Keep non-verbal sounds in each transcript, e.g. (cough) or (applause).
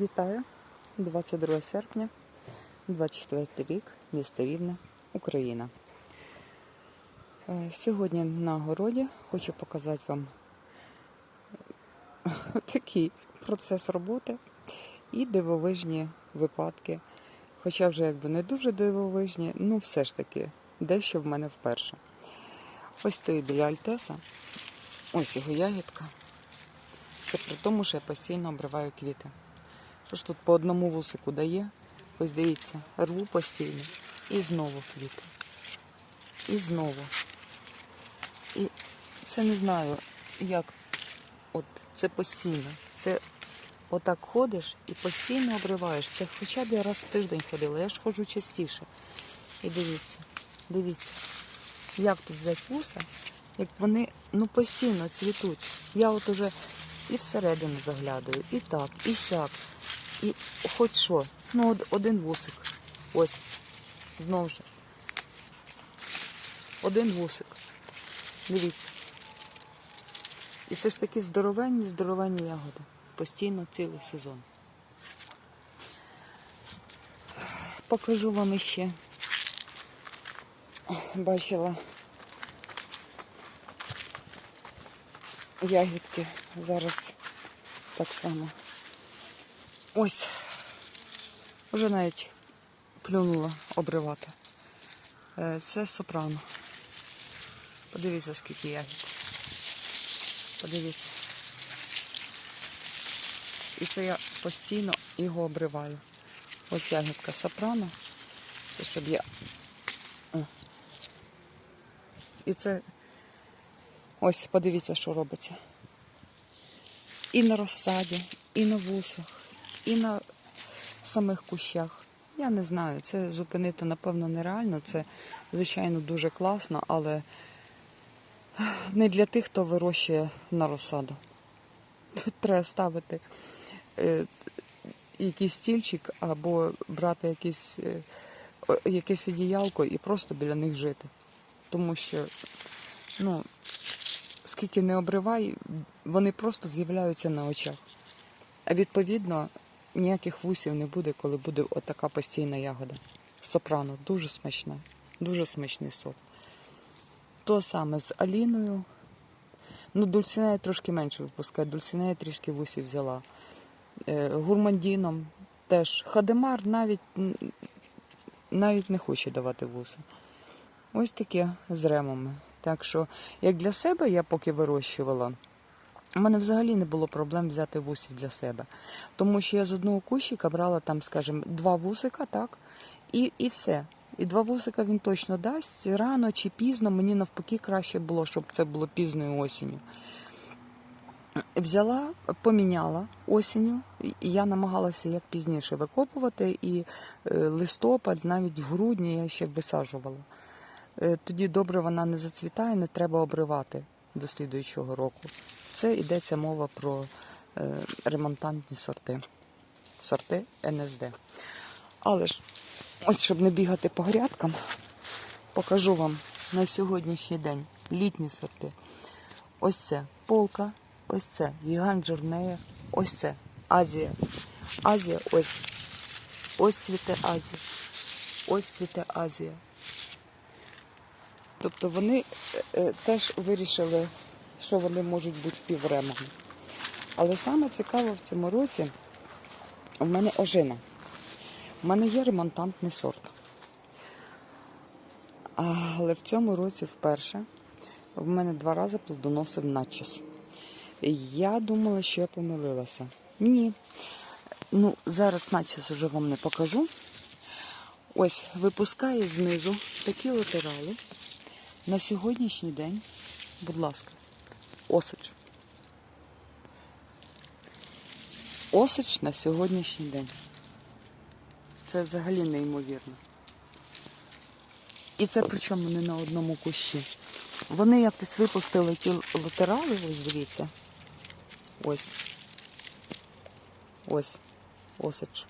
Вітаю! 22 серпня, 24 рік, місто Рівне, Україна. Е, Сьогодні на городі хочу показати вам (laughs) такий процес роботи і дивовижні випадки. Хоча вже якби не дуже дивовижні, ну все ж таки, дещо в мене вперше. Ось стоїть біля Альтеса, ось його ягідка. Це при тому, що я постійно обриваю квіти. Що ж тут по одному вусику дає? Ось дивіться, рву постійно. І знову квіти. І знову. І це не знаю, як от це постійно. Це отак ходиш і постійно обриваєш. Це хоча б я раз в тиждень ходила, я ж ходжу частіше. І дивіться, дивіться, як тут взяти як вони ну постійно цвітуть. Я от уже і всередину заглядаю, і так, і сяк. І хоч що. Ну, один вусик. Ось. Знову ж. Один вусик. Дивіться. І це ж такі здоровенні, здоровенні ягоди. Постійно цілий сезон. Покажу вам іще. Бачила ягідки зараз так само. Ось. Вже навіть плюнула обривати. Е, Це сопрано. Подивіться, скільки ягід. Подивіться. І це я постійно його обриваю. Ось ягідка сопрано. Це щоб я. О. І це ось подивіться, що робиться. І на розсаді, і на вусах, і на самих кущах. Я не знаю, це зупинити, напевно, нереально. Це, звичайно, дуже класно, але не для тих, хто вирощує на розсаду. Тут треба ставити е, якийсь стільчик або брати якийсь, е, якесь одіялко і просто біля них жити. Тому що, ну, скільки не обривай, вони просто з'являються на очах. А відповідно, ніяких вусів не буде, коли буде отака постійна ягода. Сопрано дуже смачна, дуже смачний сок. То саме з Аліною. Ну, дульсинея трошки менше випускає, дульсинея трішки вусів взяла. Е, гурмандіном теж. Хадемар навіть, навіть не хоче давати вуси. Ось таке з ремами. Так що, як для себе я поки вирощувала, у мене взагалі не було проблем взяти вусів для себе. Тому що я з одного кущика брала там, скажімо, два вусика, так, і, і все. І два вусика він точно дасть рано чи пізно. Мені навпаки краще було, щоб це було пізною осінню. Взяла, поміняла осінню, і я намагалася як пізніше викопувати, і е, листопад, навіть в грудні я ще висаджувала. Е, Тоді добре вона не зацвітає, не треба обривати до слідуючого року. Це йдеться мова про е, ремонтантні сорти, сорти НСД. Але ж, ось щоб не бігати по грядкам, покажу вам на сьогоднішній день літні сорти. Ось це полка, ось це гігант жорнея, ось це Азія. Азія ось. Ось цвіте Азія. Ось цвіте Азія. Тобто вони е, е, теж вирішили, що вони можуть бути співремами. Але саме цікаво в цьому році в мене ожина. У мене є ремонтантний сорт. Але в цьому році вперше в мене два рази плодоносив начос. Я думала, що я помилилася. Ні. Ну, зараз начос вже вам не покажу. Ось випускає знизу такі латерали. На сьогоднішній день, будь ласка, осич. Осич на сьогоднішній день. Це взагалі неймовірно. І це причому не на одному кущі. Вони якось випустили ті латерали, ось дивіться. Ось. Ось. Осич.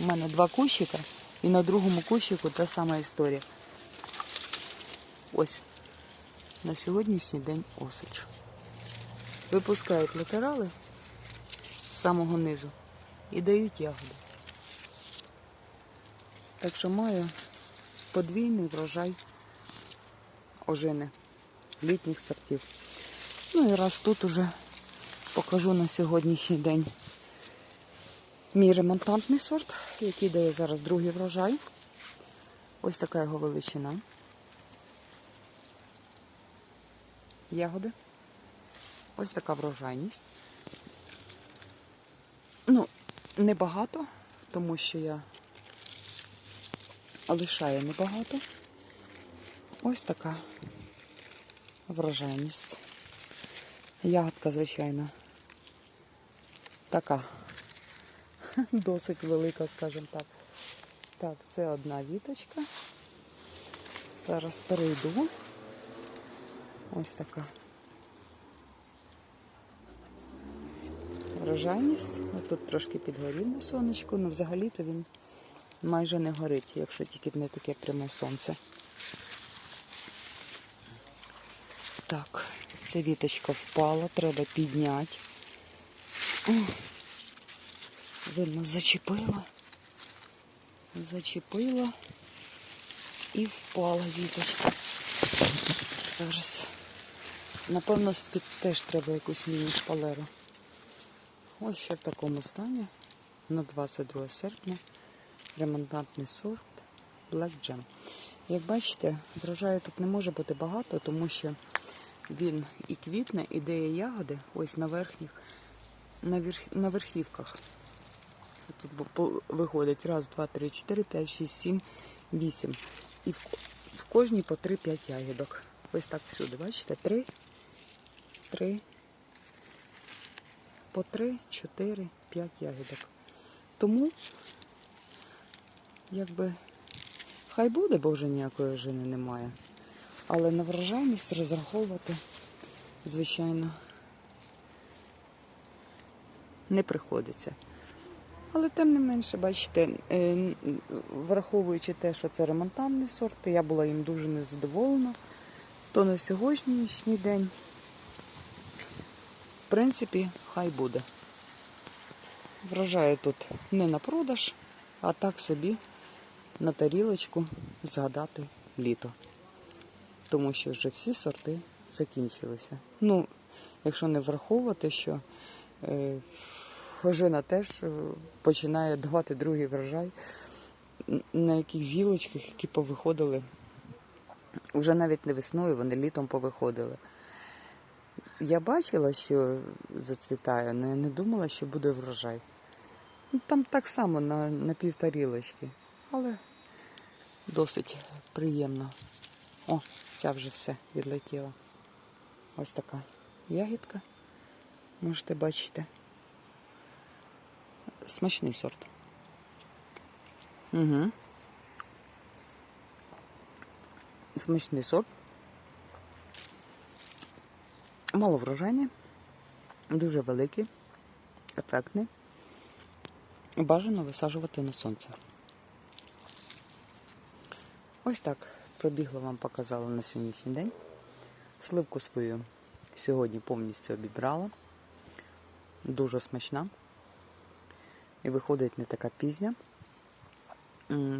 У мене два кущика, і на другому кущику та сама історія. Ось. На сьогоднішній день осич. Випускають латерали з самого низу. І дають ягоди. Так що маю подвійний врожай ожини літніх сортів. Ну і раз тут уже покажу на сьогоднішній день мій ремонтантний сорт, який дає зараз другий врожай. Ось така його величина. Ягоди. Ось така врожайність. Ну, небагато, тому що я лишаю небагато. Ось така врожайність. Ягодка, звичайно, така (laughs) досить велика, скажімо так. Так, це одна віточка. Зараз перейду. Ось така. Врожайність. Тут трошки підгорів на сонечку, але взагалі-то він майже не горить, якщо тільки не таке пряме сонце. Так, ця віточка впала, треба підняти. О, Видно, зачепила. Зачепила і впала віточка. Зараз. Напевно, теж треба якусь міні-шпалеру. Ось ще в такому стані на 22 серпня ремонтантний сорт Black Jam. Як бачите, врожаю тут не може бути багато, тому що він і квітне, і дає ягоди ось на верхніх, на, верх, на верхівках. Тут виходить раз, два, три, чотири, п'ять, шість, сім, вісім. І в, в кожній по 3-5 ягідок. Ось так всюди, бачите? Три, три, по 3, 4, 5 ягідок. Тому, якби, хай буде, бо вже ніякої жини немає. Але на врожайність розраховувати, звичайно, не приходиться. Але тим не менше, бачите, е, враховуючи те, що це ремонтантний сорт, я була їм дуже незадоволена, то на сьогоднішній день, принципі, хай буде. Врожаю тут не на продаж, а так собі на тарілочку згадати літо. Тому що вже всі сорти закінчилися. Ну, якщо не враховувати, що е, ожина теж починає давати другий врожай, на яких гілочках, які повиходили, вже навіть не весною, вони літом повиходили. Я бачила, що зацвітає, але я не думала, що буде врожай. Ну, Там так само на, на півтарілочки, але досить приємно. О, ця вже все відлетіла. Ось така ягідка. Можете бачити. Смачний сорт. Угу. Смачний сорт. Маловрожайний, дуже великий, ефектний. Бажано висаджувати на сонце. Ось так пробігла вам показала на сьогоднішній день. Сливку свою сьогодні повністю обібрала. Дуже смачна. І виходить не така пізня.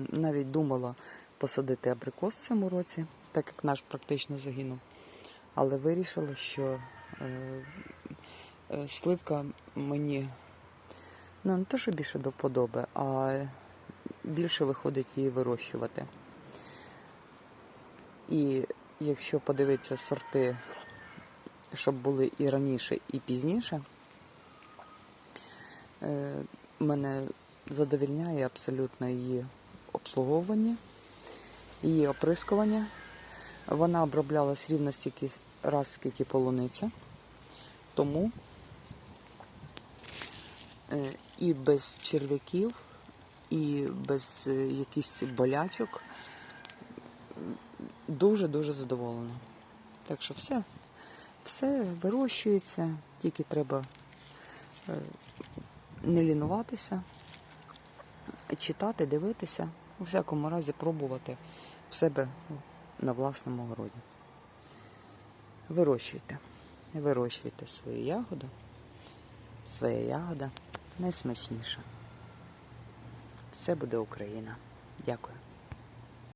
Навіть думала посадити абрикос в цьому році, так як наш практично загинув. Але вирішила, що е, е, сливка мені ну, не те, що більше до вподоби, а більше виходить її вирощувати. І якщо подивитися сорти, щоб були і раніше, і пізніше, е, мене задовільняє абсолютно її обслуговування, її оприскування. Вона оброблялась рівно стільки раз, скільки полуниця. Тому е, і без черв'яків, і без е, якихось болячок дуже-дуже задоволена. Так що все, все вирощується, тільки треба е, не лінуватися, читати, дивитися, у всякому разі пробувати в себе на власному городі. Вирощуйте, вирощуйте свою ягоду, своя ягода найсмачніша. Все буде Україна. Дякую.